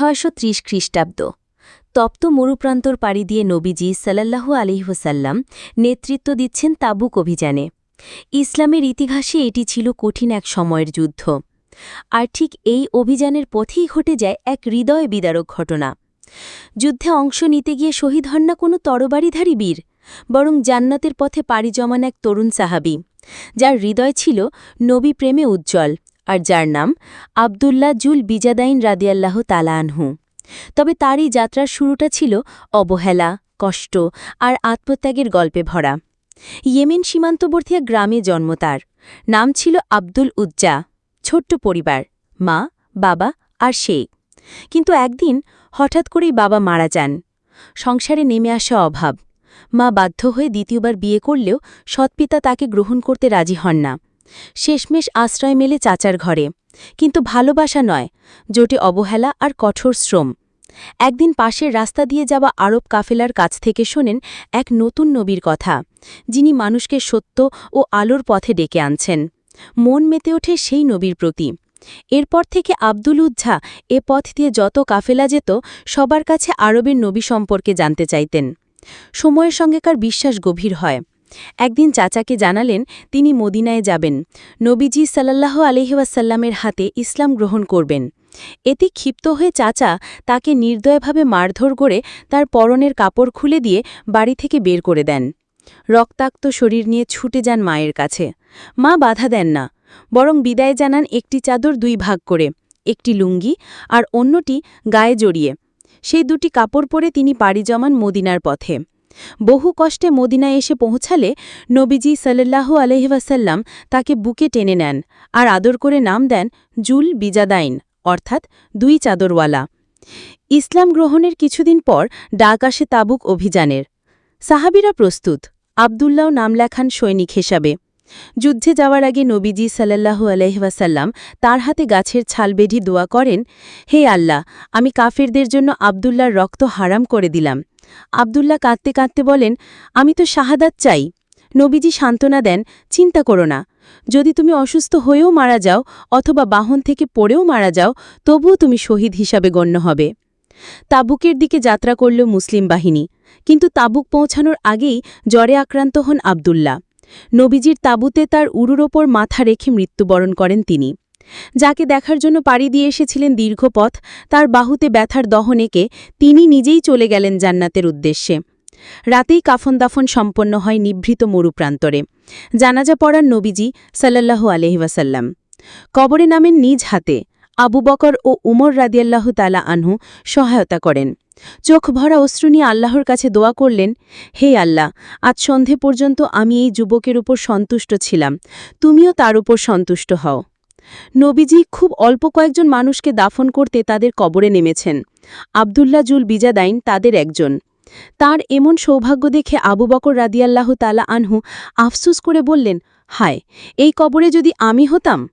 ছয়শো ত্রিশ খ্রিস্টাব্দ। তপ্ত মরুপ্রান্তর পাড়ি দিয়ে নবীজি সাল্লাল্লাহু আলিহসাল্লাম নেতৃত্ব দিচ্ছেন তাবুক অভিযানে। ইসলামের ইতিহাসে এটি ছিল কঠিন এক সময়ের যুদ্ধ। আর ঠিক এই অভিযানের পথেই ঘটে যায় এক হৃদয় বিদারক ঘটনা। যুদ্ধে অংশ নিতে গিয়ে শহীদ হন না কোনো তরবারিধারী বীর, বরং জান্নাতের পথে পাড়ি জমান এক তরুণ সাহাবি, যার হৃদয় ছিল নবী প্রেমে উজ্জ্বল। আর যার নাম আবদুল্লাহ জুল বিজাদাইন রাদিয়াল্লাহ তালা আনহু। তবে তারই যাত্রার শুরুটা ছিল অবহেলা, কষ্ট আর আত্মত্যাগের গল্পে ভরা। ইয়েমেন সীমান্তবর্তী এক গ্রামে জন্ম তার। নাম ছিল আব্দুল উজ্জা, ছোট্ট পরিবার, মা, বাবা আর সে। কিন্তু একদিন হঠাৎ করেই বাবা মারা যান। সংসারে নেমে আসা অভাব। মা বাধ্য হয়ে দ্বিতীয়বার বিয়ে করলেও সৎপিতা তাকে গ্রহণ করতে রাজি হন না। শেষমেশ আশ্রয় মেলে চাচার ঘরে। কিন্তু ভালোবাসা নয়, জোটে অবহেলা আর কঠোর শ্রম। একদিন পাশের রাস্তা দিয়ে যাওয়া আরব কাফেলার কাছ থেকে শোনেন এক নতুন নবীর কথা, যিনি মানুষকে সত্য ও আলোর পথে ডেকে আনছেন। মন মেতে ওঠে সেই নবীর প্রতি। এরপর থেকে আব্দুল উজ্ঝা এ পথ দিয়ে যত কাফেলা যেত, সবার কাছে আরবের নবী সম্পর্কে জানতে চাইতেন। সময়ের সঙ্গেকার বিশ্বাস গভীর হয়। একদিন চাচাকে জানালেন, তিনি মদিনায় যাবেন। নবীজি সাল্লাহ আলহিবাসাল্লামের হাতে ইসলাম গ্রহণ করবেন। এতে ক্ষিপ্ত হয়ে চাচা তাকে নির্দয়ভাবে মারধর করে তার পরনের কাপড় খুলে দিয়ে বাড়ি থেকে বের করে দেন। রক্তাক্ত শরীর নিয়ে ছুটে যান মায়ের কাছে। মা বাধা দেন না, বরং বিদায় জানান একটি চাদর দুই ভাগ করে, একটি লুঙ্গি আর অন্যটি গায়ে জড়িয়ে। সেই দুটি কাপড় পরে তিনি পাড়ি জমান মদিনার পথে। বহু কষ্টে মদিনায় এসে পৌঁছালে নবীজি সাল্লাল্লাহু আলহিবাসাল্লাম তাকে বুকে টেনে নেন আর আদর করে নাম দেন জুল বিজাদাইন, অর্থাৎ দুই চাদরওয়ালা। ইসলাম গ্রহণের কিছুদিন পর ডাক আসে তাবুক অভিযানের। সাহাবিরা প্রস্তুত আবদুল্লাও নাম লেখান সৈনিক হিসাবে। যুদ্ধে যাওয়ার আগে নবীজি সাল্লাল্লাহু আলহিবাসাল্লাম তার হাতে গাছের ছাল বেঢি দোয়া করেন, হে আল্লাহ, আমি কাফেরদের জন্য আবদুল্লার রক্ত হারাম করে দিলাম। আবদুল্লাহ কাঁদতে কাঁদতে বলেন, আমি তো শাহাদাত চাই। নবীজি সান্ত্বনা দেন, চিন্তা করো না, যদি তুমি অসুস্থ হয়েও মারা যাও অথবা বাহন থেকে পড়েও মারা যাও, তবুও তুমি শহীদ হিসাবে গণ্য হবে। তাবুকের দিকে যাত্রা করল মুসলিম বাহিনী, কিন্তু তাবুক পৌঁছানোর আগেই জ্বরে আক্রান্ত হন আবদুল্লাহ। নবীজির তাবুতে তার উরুর ওপর মাথা রেখে মৃত্যুবরণ করেন তিনি। যাকে দেখার জন্য পাড়ি দিয়ে এসেছিলেন দীর্ঘ পথ, তার বাহুতে ব্যথার দহনেকে তিনি নিজেই চলে গেলেন জান্নাতের উদ্দেশ্যে। রাতেই কাফন দাফন সম্পন্ন হয় নিভৃত মরুপ্রান্তরে। জানাজা পড়ার নবীজি সাল্লাল্লাহু আলহিবাসাল্লাম কবরে নামেন নিজ হাতে। আবু বকর ও উমর রাদিয়াল্লাহ তালা আনহু সহায়তা করেন। চোখ ভরা অশ্রু নিয়ে আল্লাহর কাছে দোয়া করলেন, হে আল্লাহ, আজ সন্ধে পর্যন্ত আমি এই যুবকের উপর সন্তুষ্ট ছিলাম। তুমিও তার উপর সন্তুষ্ট হও। নবীজি খুব অল্প কয়েকজন মানুষকে দাফন করতে তাদের কবরে নেমেছেন। আবদুল্লা জুল বিজাদাইন তাদের একজন। তার এমন সৌভাগ্য দেখে আবু বকর রাদিয়াল্লাহ তালা আনহু আফসুস করে বললেন, হায়, এই কবরে যদি আমি হতাম